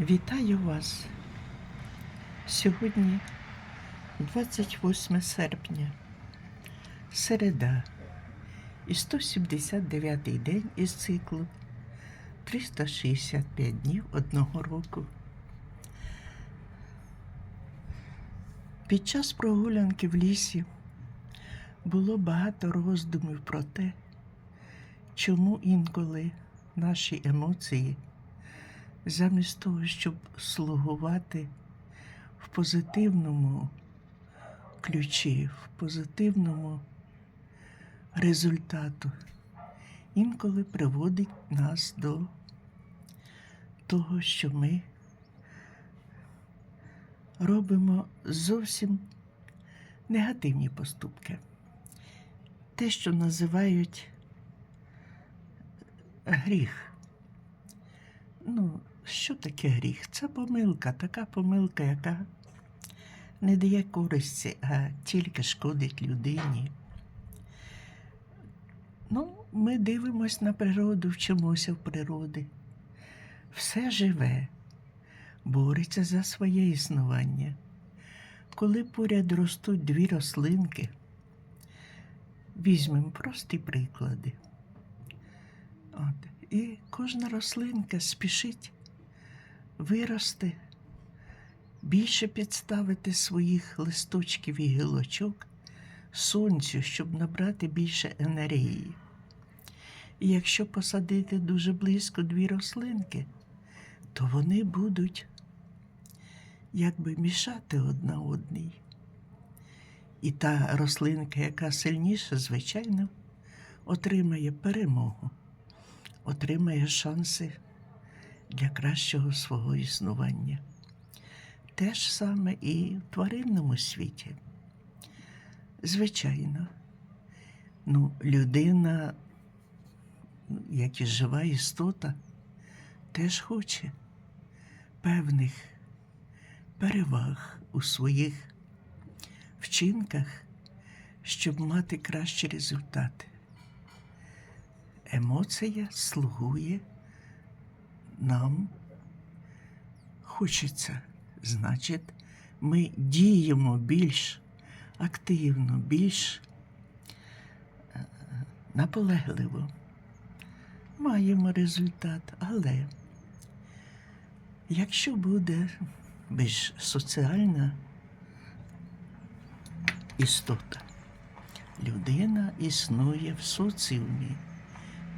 Вітаю вас. Сьогодні 28 серпня, середа і 179 день із циклу 365 днів одного року. Під час прогулянки в лісі було багато роздумів про те, чому інколи наші емоції замість того, щоб слугувати в позитивному ключі, в позитивному результату, інколи приводить нас до того, що ми робимо зовсім негативні поступки. Те, що називають гріх. Ну, що таке гріх? Це помилка, така помилка, яка не дає користі, а тільки шкодить людині. Ну, ми дивимось на природу, вчимося в природи. Все живе, бореться за своє існування. Коли поряд ростуть дві рослинки, візьмемо прості приклади. От. І кожна рослинка спішить вирости, більше підставити своїх листочків і гілочок сонцю, щоб набрати більше енергії. І якщо посадити дуже близько дві рослинки, то вони будуть якби мішати одна одній. І та рослинка, яка сильніша, звичайно, отримає перемогу отримає шанси для кращого свого існування. Те ж саме і в тваринному світі. Звичайно, ну, людина, як і жива істота, теж хоче певних переваг у своїх вчинках, щоб мати кращі результати емоція слугує нам хочеться. Значить, ми діємо більш активно, більш е, наполегливо. Маємо результат, але якщо буде більш соціальна істота, людина існує в соціумі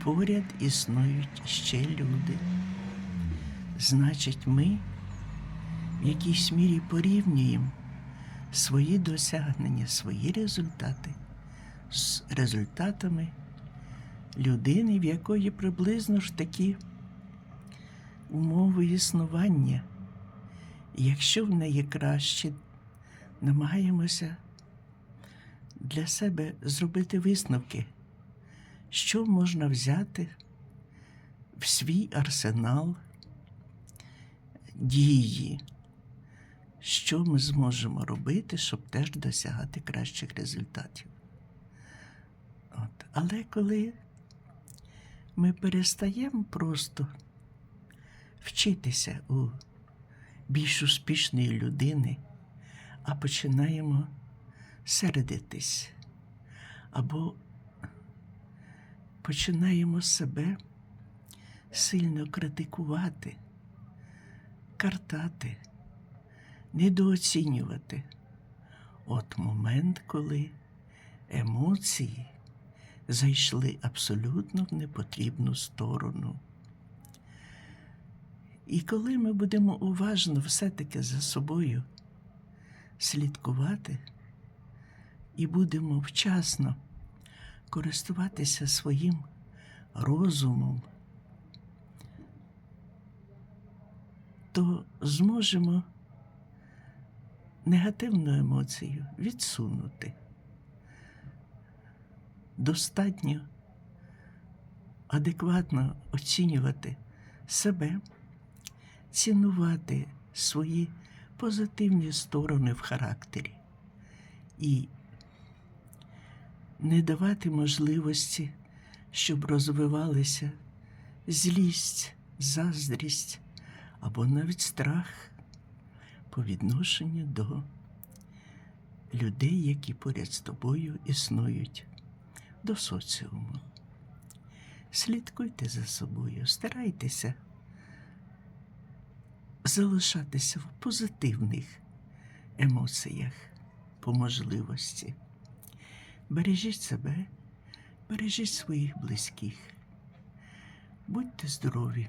поряд існують ще люди. Значить, ми в якійсь мірі порівнюємо свої досягнення, свої результати з результатами людини, в якої приблизно ж такі умови існування. І якщо в неї краще, намагаємося для себе зробити висновки що можна взяти в свій арсенал дії, що ми зможемо робити, щоб теж досягати кращих результатів. От. Але коли ми перестаємо просто вчитися у більш успішної людини, а починаємо сердитись або починаємо себе сильно критикувати, картати, недооцінювати. От момент, коли емоції зайшли абсолютно в непотрібну сторону. І коли ми будемо уважно все-таки за собою слідкувати і будемо вчасно користуватися своїм розумом, то зможемо негативну емоцію відсунути. Достатньо адекватно оцінювати себе, цінувати свої позитивні сторони в характері і не давати можливості, щоб розвивалися злість, заздрість або навіть страх по відношенню до людей, які поряд з тобою існують, до соціуму. Слідкуйте за собою, старайтеся залишатися в позитивних емоціях по можливості. Бережіть себе, бережіть своїх близьких. Будьте здорові!